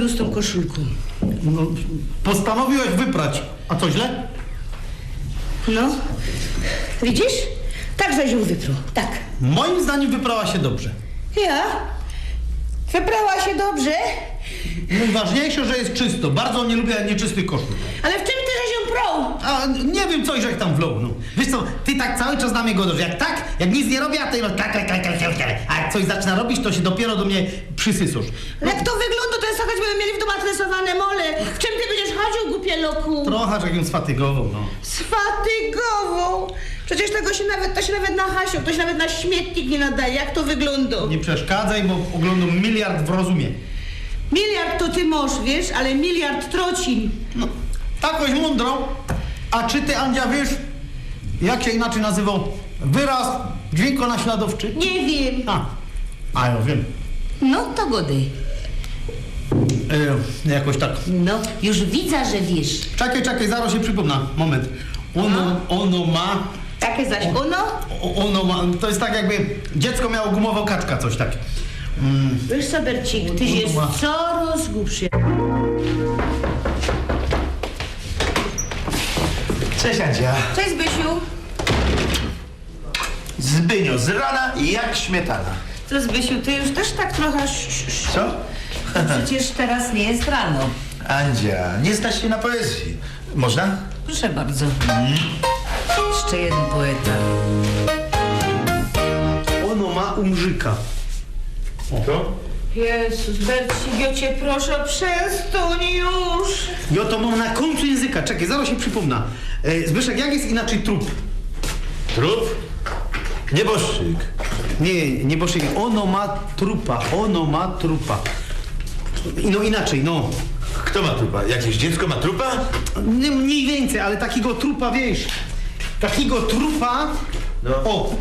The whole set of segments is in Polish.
zrobił z tą koszulką. No, postanowiłeś wyprać. A co źle? No, widzisz? Tak żeś ją tak. Moim zdaniem wyprała się dobrze. Ja? Wyprała się dobrze, Najważniejsze, że jest czysto. Bardzo nie lubię nieczystych koszul. ale w czym ty żeś ją prął? A nie wiem, coś żeś tam wlął, no. Wiesz co, ty tak cały czas na mnie godasz. Jak tak, jak nic nie robię, a ty klak, klak, klak, klak, klak. A jak coś zaczyna robić, to się dopiero do mnie przysysusz. Jak to wygląda, tak, jakbyśmy mieli w domu tresowane mole. W czym ty będziesz chodził, głupie loku? Trochę jak ją sfatygował, no. Sfatygową. Przecież tego się nawet, to się nawet na Hasiu, to się nawet na śmietnik nie nadaje. Jak to wygląda? Nie przeszkadzaj, bo oglądam miliard w rozumie. Miliard to ty możesz, wiesz, ale miliard trocin. No, takoś mądrą. A czy ty, Andzia, wiesz, jak się inaczej nazywał wyraz dźwiękonaśladowczy? Nie wiem. A, a ja wiem. No to godej. E, jakoś tak. No, już widzę, że wiesz. Czekaj, czekaj, zaraz się przypomnę. Moment. Ono, ono ma, Takie zaś ono? ono ma, to jest tak jakby dziecko miało gumowo kaczka, coś tak. Mm, Wiesz co, Bercik, tyś jest Ma. coraz głupszy. Cześć Andzia. Cześć, Zbysiu. Zbynio, z rana jak śmietana. Co, Zbysiu, ty już też tak trochę... Co? Przecież teraz nie jest rano. Andzia, nie znasz się na poezji. Można? Proszę bardzo. Jeszcze jeden poeta. ono ma umrzyka. To? Jezus, Bercik, ja cię proszę, przestań już. Ja to mam na końcu języka. Czekaj, zaraz się przypomnę. E, Zbyszek, jak jest inaczej trup? Trup? Nieboszczyk. Nie, nie boszę, ono ma trupa, ono ma trupa. No inaczej, no. Kto ma trupa? Jakieś dziecko ma trupa? Nie, mniej więcej, ale takiego trupa, wiesz, takiego trupa, No. o,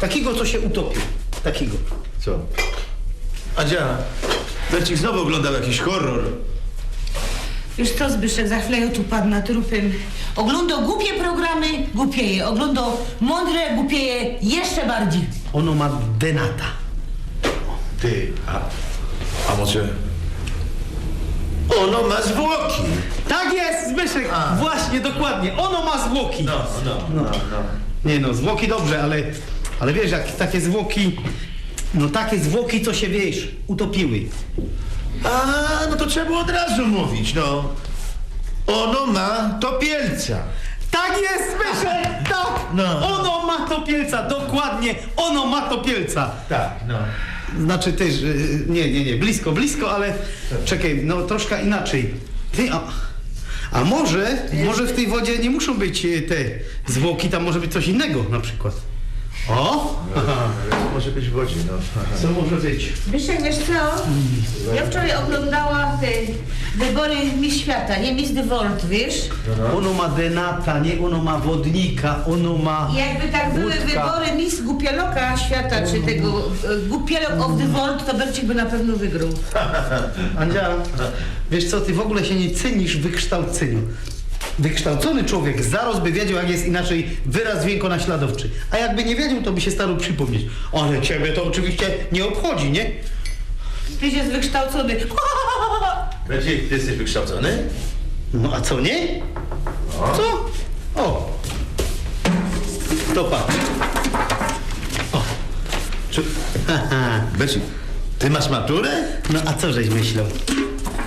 takiego, co się utopił, takiego. Co? Andzia, Bercik znowu oglądał jakiś horror. Już co, Zbyszek, za chwilę tu padł na trupem. Oglądał głupie programy, głupieje. Oglądał mądre, głupieje jeszcze bardziej. Ono ma denata. Ty, a, a może... Ono ma zwłoki. Tak jest, Zbyszek, A. właśnie, dokładnie, ono ma zwłoki. No, no, no, no. Nie no, zwłoki dobrze, ale, ale wiesz, jak takie zwłoki, no takie zwłoki, co się, wiesz, utopiły. A, no to trzeba było od razu mówić, no. Ono ma topielca. Tak jest, Zbyszek, tak, No. ono ma topielca, dokładnie, ono ma topielca. Tak, no. Znaczy też, y, nie, nie, nie, blisko, blisko, ale czekaj, no troszkę inaczej. Ty, a, a może, może w tej wodzie nie muszą być y, te zwłoki, tam może być coś innego na przykład. O, Może być w wodzie, no. co może być? Zbyszek, wiesz co? Ja wczoraj oglądałam te wybory Miss Świata, nie Miss the World, wiesz? Ono ma denata, nie, ono ma wodnika, ono ma... Jakby tak były Łódka. wybory Miss Głupieloka Świata, czy tego e, Głupielok of the World, to Bercik by na pewno wygrał. Andzia, wiesz co, ty w ogóle się nie cenisz w wykształceniu. Wykształcony człowiek zaraz by wiedział, jak jest inaczej wyraz dźwiękonaśladowczy. A jakby nie wiedział, to by się starał przypomnieć. Ale ciebie to oczywiście nie obchodzi, nie? Tyś jest wykształcony. Bercik, ty jesteś wykształcony? No a co, nie? Co? O! To patrz. O! Czy... Haha. Bercik, ty masz maturę? No a co żeś myślał?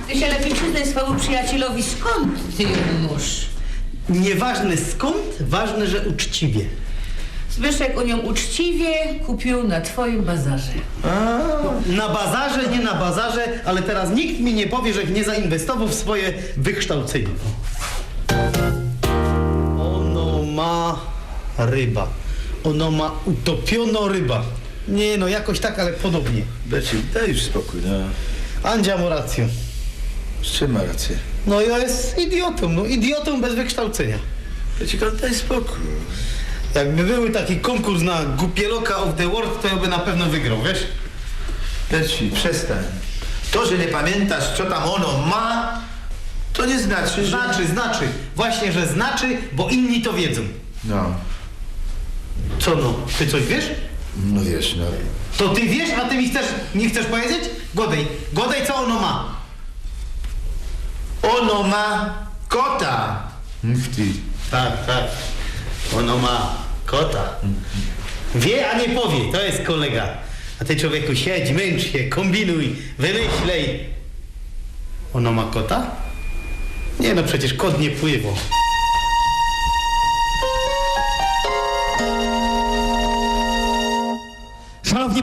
Ty się lepiej przyznaj swojemu przyjacielowi, skąd ty ją masz? Nieważne skąd, ważne, że uczciwie. Zbyszek o nią uczciwie kupił na twoim bazarze. Na bazarze, nie na bazarze, ale teraz nikt mi nie powie, że nie zainwestował w swoje wykształcenie. Ono ma ryba. Ono ma utopiono ryba. Nie no, jakoś tak, ale podobnie. Bercik, daj już spokój, no. Andzia ma rację. Z czym ma rację? No ja jest idiotą, no idiotą bez wykształcenia. Ale daj spokój. Jakby były taki konkurs na Głupieloka of the World, to ja by na pewno wygrał, wiesz? Bercik, przestań. To, że nie pamiętasz, co tam ono ma, to nie znaczy, że... Znaczy, znaczy. Właśnie, że znaczy, bo inni to wiedzą. No. Co no? Ty coś wiesz? No wiesz, no. To ty wiesz, a ty mi chcesz, nie chcesz powiedzieć? Godej, godej co ono ma? Ma kota. Ty. Tak, tak. Ono ma kota. Wie, a nie powie. To jest kolega. A ty człowieku siedź, męcz się, kombinuj, wymyślej. Ono ma kota? Nie no, przecież kot nie pływa.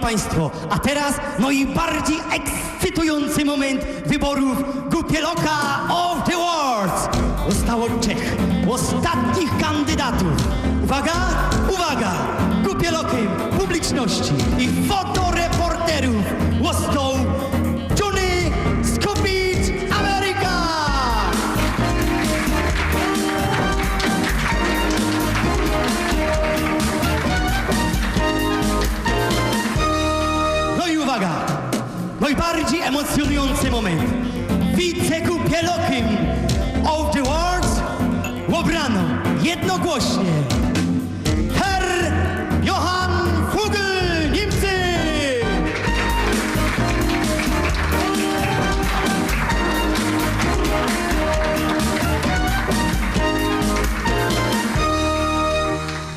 Państwo, a teraz najbardziej ekscytujący moment wyborów Gupieloka of the World. Zostało trzech ostatnich kandydatów. Uwaga, uwaga! Gupielokiem publiczności i fotoreporterów Najbardziej emocjonujący moment. Wicekupielokiem of the World obrano jednogłośnie Herr Johann Fugel, Niemcy!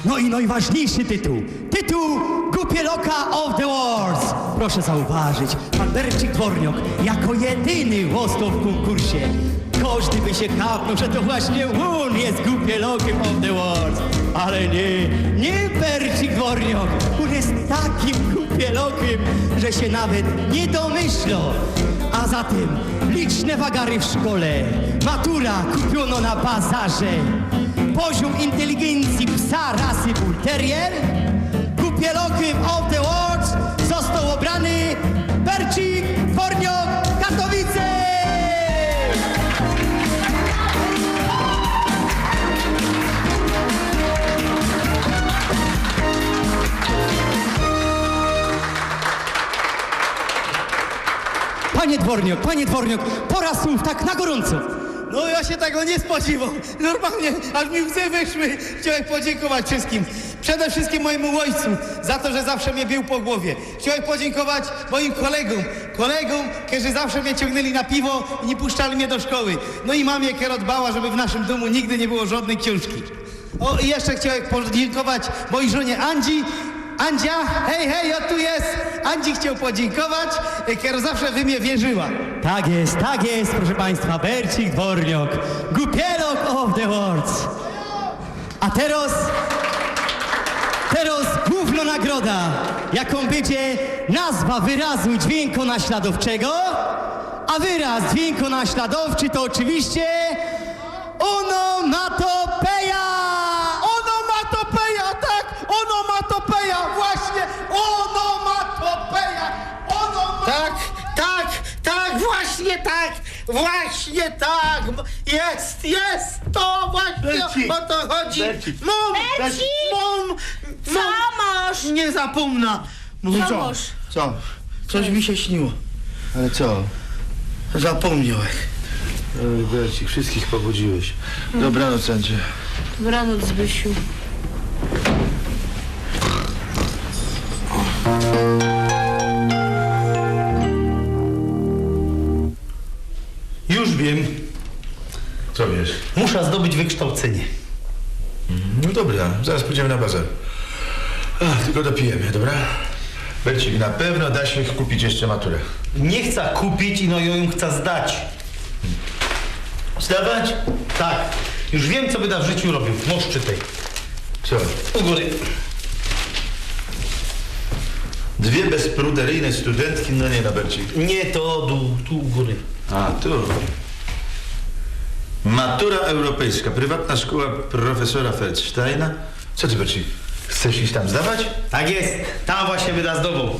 No i najważniejszy tytuł. Tytuł Gupieloka of the World. Proszę zauważyć, pan Bercik Dworniok jako jedyny został w konkursie. Każdy by się kapnął, że to właśnie on jest Gupielokiem of the World. Ale nie, nie Bercik Dworniok. On jest takim Gupielokiem, że się nawet nie domyślą. A zatem liczne wagary w szkole. Matura kupiono na bazarze. Poziom inteligencji psa rasy Bull Terrier, kupielokiem of the został obrany Bercik Forniok Katowice! Panie Dworniok, panie Dworniok, pora słów tak na gorąco. No ja się tego nie spodziewał. Normalnie, aż mi łzy wyszły. Chciałem podziękować wszystkim. Przede wszystkim mojemu ojcu za to, że zawsze mnie bił po głowie. Chciałem podziękować moim kolegom, kolegom, którzy zawsze mnie ciągnęli na piwo i nie puszczali mnie do szkoły. No i mamie, która dbała, żeby w naszym domu nigdy nie było żadnej książki. O i jeszcze chciałem podziękować mojej żonie Andzi. Andzia, hej, hej, o tu jest. Andzi chciał podziękować, która zawsze w mnie wierzyła. Tak jest, tak jest, proszę Państwa, Bercik Dworniok, Gupielok of the World. A teraz, teraz główna nagroda, jaką będzie nazwa wyrazu dźwiękonaśladowczego, a wyraz dźwiękonaśladowczy to oczywiście onomatopeja! Onomatopeja, tak! Onomatopeja, właśnie! Onomatopeja! Onomatopeja! Tak, tak, tak, właśnie tak, właśnie tak. Jest, jest, to właśnie Bercik, o to chodzi. Bercik. Mum, mum, Co mum, masz? nie zapomnę. No Co masz? Co? Coś mi się śniło. Ale co? Zapomniałem. Oj, Bercik, wszystkich pobudziłeś. Dobranoc, Andzie. Dobranoc, Zbysiu. Już wiem, Co wiesz? muszę zdobyć wykształcenie. No dobra, zaraz pójdziemy na bazar. Tylko dopijemy, dobra? Bercik, na pewno da się kupić jeszcze maturę. Nie chcę kupić i no ją chcę zdać. Zdawać? Tak, już wiem, co będę w życiu robił. Możesz czytaj. Co? U góry. Dwie bezpruderyjne studentki, no nie na Bercik. Nie, to tu, tu u góry. A, tu. Matura europejska, prywatna szkoła profesora Feldsteina. Co ty, Bercik? Chcesz iść tam zdawać? Tak jest, tam właśnie będę zdobył.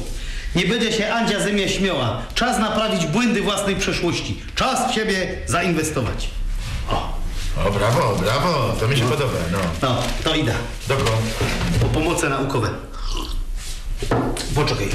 Nie będzie się Andzia ze mnie śmiała. Czas naprawić błędy własnej przeszłości. Czas w siebie zainwestować. O, O, brawo, brawo, to mi się podoba, no. no, to idę. Dokąd? Po pomoce naukowe. Poczekaj.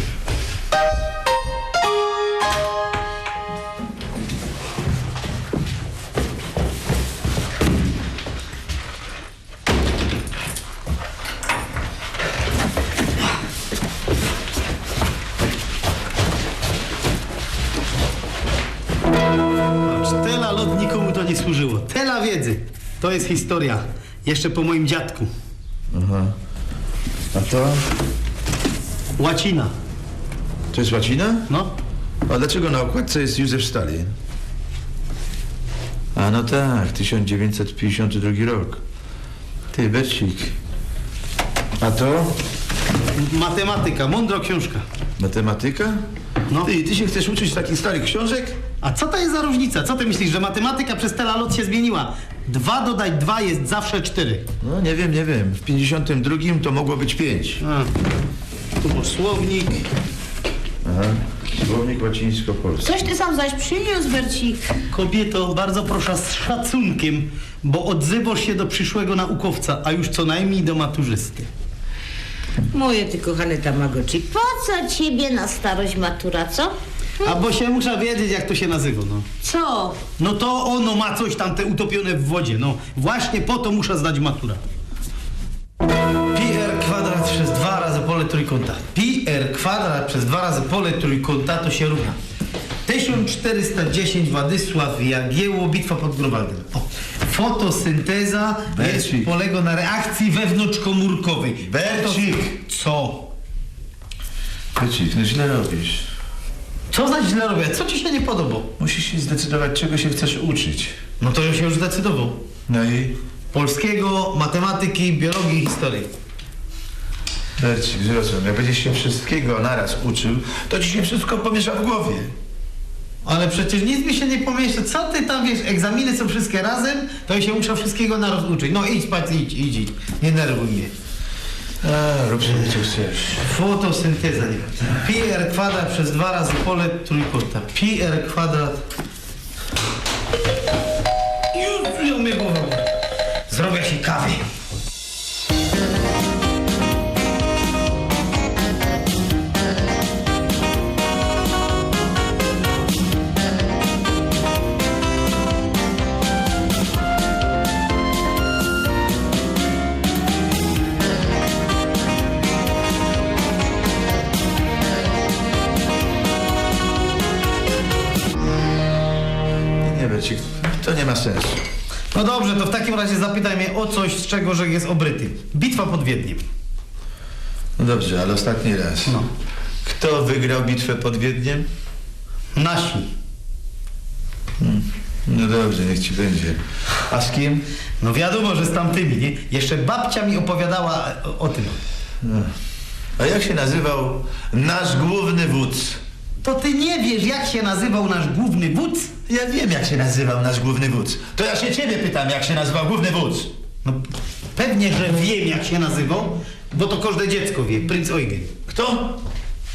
Tela wiedzy. To jest historia. Jeszcze po moim dziadku. Aha. A to? Łacina. To jest łacina? No. A dlaczego na okładce jest Józef Stalin? A no tak, 1952 rok. Ty, Becik. A to? Matematyka. Mądro książka. Matematyka? No. Ty, ty się chcesz uczyć takich starych książek? A co to jest za różnica? Co ty myślisz, że matematyka przez tyle lat się zmieniła? Dwa dodać dwa jest zawsze cztery. No nie wiem, nie wiem. W 52 to mogło być 5. A. Tu masz słownik. Aha. Słownik łacińsko-polski. Coś ty sam zaś przyniósł, Bercik. Kobieto, bardzo proszę z szacunkiem, bo odzywasz się do przyszłego naukowca, a już co najmniej do maturzysty. Moje ty kochane Tamagotchi, po co ciebie na starość matura, co? A bo się muszę wiedzieć, jak to się nazywa, no. Co? No to ono ma coś tam te utopione w wodzie, no. Właśnie po to muszę zdać matura. Pi r kwadrat przez dwa razy pole trójkąta. Pi r kwadrat przez dwa razy pole trójkąta to się równa. 1410 Władysław Jagiełło, bitwa pod Grunwaldem. O. Fotosynteza jest, Bercik. polega na reakcji wewnątrzkomórkowej. Bercik. Co? Becik, no źle robisz. Co za źle robię? Co ci się nie podoba? Musisz się zdecydować, czego się chcesz uczyć. No to ja się już zdecydował. No i? Polskiego, matematyki, biologii i historii. Bercik, zrozum, jak będziesz się wszystkiego naraz uczył, to ci się wszystko pomiesza w głowie. Ale przecież nic mi się nie pomieszczę. Co ty tam wiesz? Egzaminy są wszystkie razem, to ja się muszę wszystkiego naraz uczyć. No idź spać, idź, idź, idź. Nie nerwuj mnie. A, rób sobie co chcesz. Fotosynteza, nie. Pi r kwadrat przez dwa razy pole trójkąta. Pi r kwadrat. Już ją mnie głowa. Zrobię się kawy. No dobrze, to w takim razie zapytaj mnie o coś, z czego że jest obryty. Bitwa pod Wiedniem. No dobrze, ale ostatni raz. No. Kto wygrał bitwę pod Wiedniem? Nasi. No dobrze, niech ci będzie. A z kim? No wiadomo, że z tamtymi, nie? Jeszcze babcia mi opowiadała o, o tym. No. A jak się nazywał nasz główny wódz? To ty nie wiesz, jak się nazywał nasz główny wódz? Ja wiem, jak się nazywał nasz główny wódz. To ja się ciebie pytam, jak się nazywał główny wódz. No pewnie, że wiem, jak się nazywał, bo to każde dziecko wie. Princ Eugen. Kto?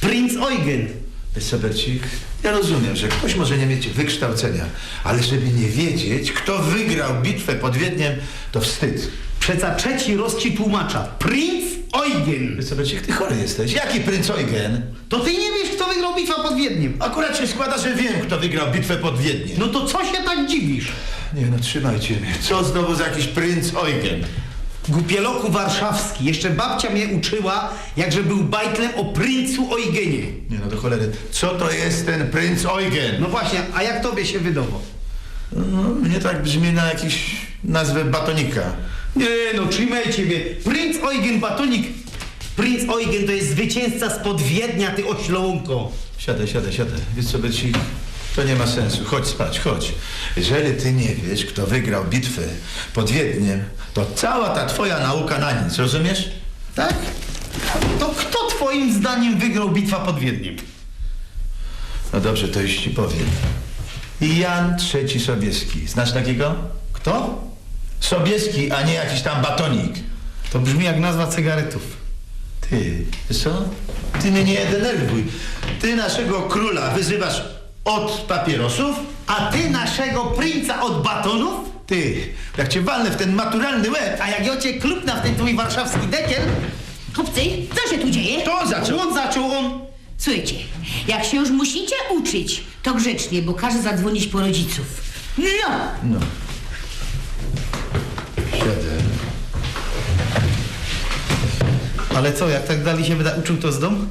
Princ Eugen. Wiesz co, Bercik? Ja rozumiem, że ktoś może nie mieć wykształcenia, ale żeby nie wiedzieć, kto wygrał bitwę pod Wiedniem, to wstyd. Przeca trzeci roz ci tłumacza. Princ Eugen. Bercik, ty chory jesteś. Jaki princ Eugen? To ty nie wiesz, kto wygrał bitwę pod Wiedniem. Akurat się składa, że wiem, kto wygrał bitwę pod Wiedniem. No to co się tak dziwisz? Nie no, trzymajcie mnie. Co znowu za jakiś princ Eugen? Głupieloku warszawski. Jeszcze babcia mnie uczyła, jakże był bajtlem o princu Eugenie. Nie no, do cholery. Co to jest ten princ Eugen? No właśnie, a jak tobie się wydało? No, mnie tak brzmi na jakiś nazwę batonika. Nie no, trzymaj ciebie. Princ Eugen Batonik. Princ Eugen to jest zwycięzca spod Wiednia, ty oślołunko. Siadaj, siadaj, siadaj. Wiesz co, Bercik? To nie ma sensu. Chodź spać, chodź. Jeżeli ty nie wiesz, kto wygrał bitwę pod Wiedniem, to cała ta twoja nauka na nic, rozumiesz? Tak? To kto twoim zdaniem wygrał bitwa pod Wiedniem? No dobrze, to już ci powiem. Jan III Sobieski. Znasz takiego? Kto? Sobieski, a nie jakiś tam batonik. To brzmi jak nazwa cygaretów. Ty, wiesz co? Ty mnie nie denerwuj. Ty naszego króla wyzywasz od papierosów, A ty naszego princa od batonów? ty, jak cię walnę w ten maturalny łeb, A jak ja cię klupnę w ten twój warszawski dekiel, Chłopcy, co się tu dzieje? to zaczął. on zaczął on. Słuchajcie, jak się już musicie uczyć, to grzecznie, bo każe zadzwonić po rodziców. No! No. Ale co, jak tak dalej się będę uczył to z dom?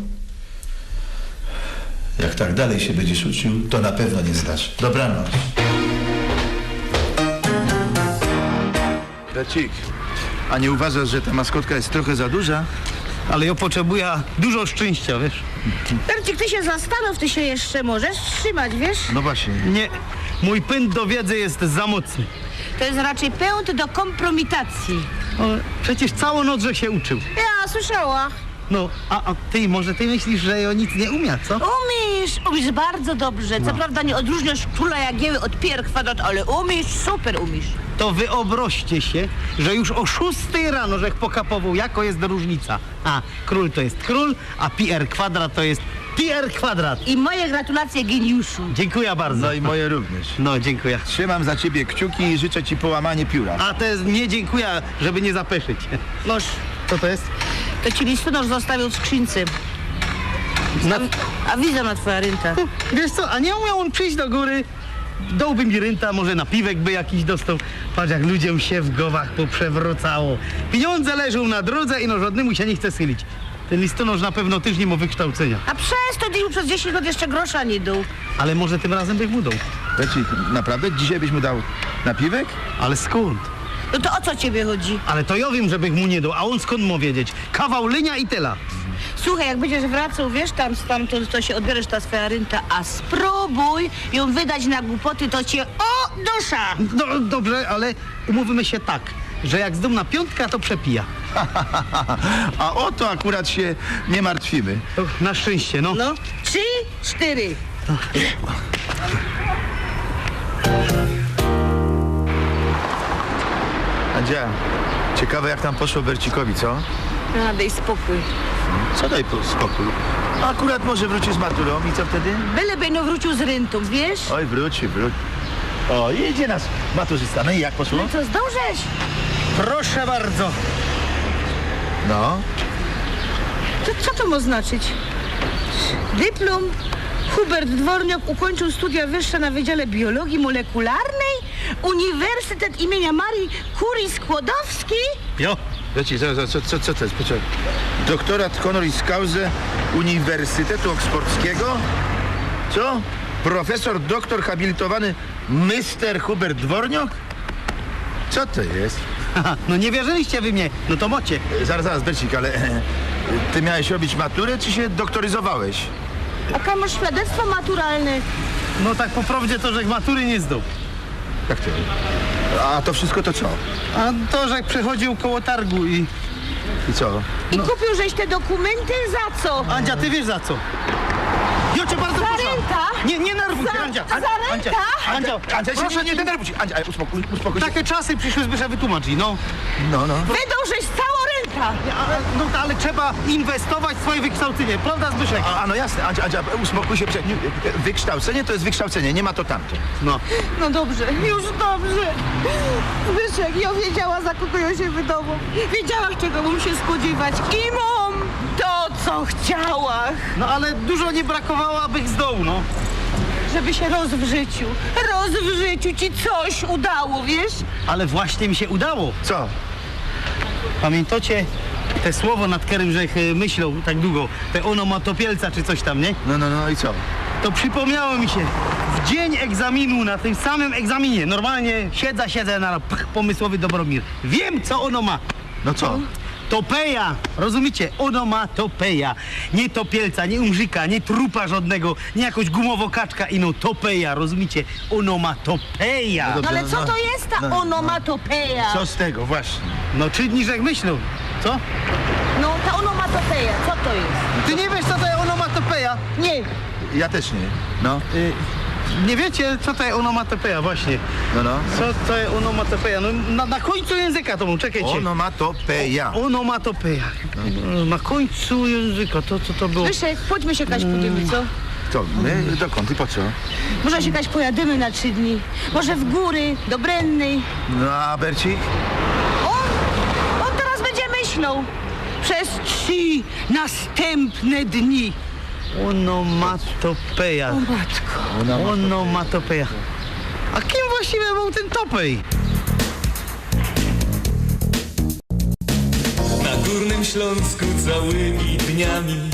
Jak tak dalej się będziesz uczył, to na pewno nie zdasz. Dobranoc. Bercik, a nie uważasz, że ta maskotka jest trochę za duża? Ale ja potrzebuję dużo szczęścia, wiesz? Bercik, ty się zastanów, ty się jeszcze możesz trzymać, wiesz? No właśnie. Nie, mój pęd do wiedzy jest za mocny. To jest raczej pęd do kompromitacji. O, przecież całą noc, że się uczył. Ja słyszała. No, a, a ty, może ty myślisz, że ja nic nie umie, co? Umiesz, umiesz bardzo dobrze. Co prawda nie odróżniasz króla Jagieły od Pierre kwadrat, ale umiesz, super umiesz. To wyobraźcie się, że już o 6 rano żech pokapował, jako jest różnica. A, król to jest król, a PR kwadrat to jest PR kwadrat. I moje gratulacje geniuszu. Dziękuję bardzo. No i moje również. No, dziękuję. Trzymam za ciebie kciuki i życzę ci połamanie pióra. A to jest nie dziękuję, żeby nie zapeszyć. Moż, Co to jest? to ci listonosz zostawił w skrzynce. Na... A widzę na twoja rynta. Wiesz co, a nie umiał on przyjść do góry? Dałby mi rynta, może napiwek by jakiś dostał. Patrz jak ludziom się w głowach poprzewracało. Pieniądze leżą na drodze i no żadnemu się nie chce sylić. Ten listonosz na pewno też nie ma wykształcenia. A przez to ty przez 10 lat jeszcze grosza nie dał. Ale może tym razem bych mu dał. Bercik, naprawdę dzisiaj byś mu dał napiwek? Ale skąd? No to o co ciebie chodzi? Ale to ja wiem, żebych mu nie dał, a on skąd ma wiedzieć? Kawał lynia i tyle. Słuchaj, jak będziesz wracał, wiesz, tam stamtąd, to się odbierzesz ta swoja rynta, a spróbuj ją wydać na głupoty, to cię o dusza! No dobrze, ale umówimy się tak, że jak zdumna piątka, to przepija. A o to akurat się nie martwimy. Na szczęście, no. No, trzy, cztery. Andzia, ciekawe jak tam poszło Bercikowi, co? A, daj spokój. Co daj po spokój. Akurat może wróci z maturą i co wtedy? Byle będą wrócił z ryntą, wiesz? Oj, wróci, wróci. O, idzie nas maturzysta. No i jak poszło? No co, zdążysz? Proszę bardzo. No. To co to ma znaczyć? Dyplom? Hubert Dworniak ukończył studia wyższe na Wydziale Biologii Molekularnej? Uniwersytet imienia Marii Curie Skłodowskiej? Jo. Bercik, zaraz, co, co, co to jest? Poczekaj. Doktorat honoris causa Uniwersytetu Oksfordzkiego? Co? Profesor doktor habilitowany Mr. Hubert Dworniak? Co to jest? Haha, no nie wierzyliście wy mnie, no to mocie. Zaraz, zaraz, Bercik, ale e, ty miałeś robić maturę, czy się doktoryzowałeś? A masz świadectwo maturalne? No tak po prawdzie to, że matury nie zdał. Jak to? A to wszystko to co? A to, że jak przechodził koło targu i... I co? I kupił żeś te dokumenty za co? Andzia, ty wiesz za co? Jo cię bardzo Za proszę. renta? Nie, nie nerwuj się, Za- Andzia. za Andzia, renta? Andzia, Andzia, się nie, nie denerwuj się. Andzia, uspokój, uspokój się. Takie czasy przyszły, Zbyszek wytłumaczyć, no. No, no. Wydał żeś całą! A, no ale trzeba inwestować w swoje wykształcenie, prawda Zbyszek? A, a no jasne, Andzia, Andzia, uspokój się. prze- nie- Wykształcenie to jest wykształcenie, nie ma to tamto. No. No dobrze, już dobrze. Zbyszek, ja wiedziała, za kogo ja się wydawał. Wiedziałaś, czego mam się spodziewać. I to, co chciałaś. No ale dużo nie brakowało, abych zdał, no. Żeby się roz w życiu, roz w życiu ci coś udało, wiesz? Ale właśnie mi się udało. Co? Pamiętacie te słowo, nad którym żech e, myślał tak długo? Te onomatopielca czy coś tam, nie? No, no, no i co? To przypomniało mi się. W dzień egzaminu, na tym samym egzaminie, normalnie siedzę, siedzę na pch, pomysłowy Dobromir. Wiem, co ono ma. No co? Topeja, rozumiecie? Ono ma topeja. Nie topielca, nie umrzyka, nie trupa żadnego, nie jakoś gumowo kaczka ino topeja, rozumiecie? Ono ma topeja. No No ale co no, to jest ta no, onomatopeja? Co z tego, właśnie? No trzy dni myślał. Co? No ta onomatopeja, co to jest? Ty nie wiesz, co to jest onomatopeja? Nie, Ja też nie. No, Y, nie wiecie, co to jest onomatopeja, właśnie. no, no. Co to jest onomatopeja? No na, na końcu języka to mu, czekajcie. Onomatopeja. Onomatopeja. Na końcu języka, to co to było? Zbyszek, chodźmy się Kaś podymy, co? Co, my? Dokąd i po co? Może się Kaś pojadymy na trzy dni. Może w góry, do Brennej. No, a Bercik? On, on teraz będzie myślał. Przez trzy następne dni. Onomatopeja. O matko. Onomatopeja. A kim właściwie był ten topej? Na Górnym Śląsku całymi dniami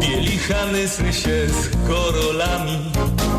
Bielichany sny się z korolami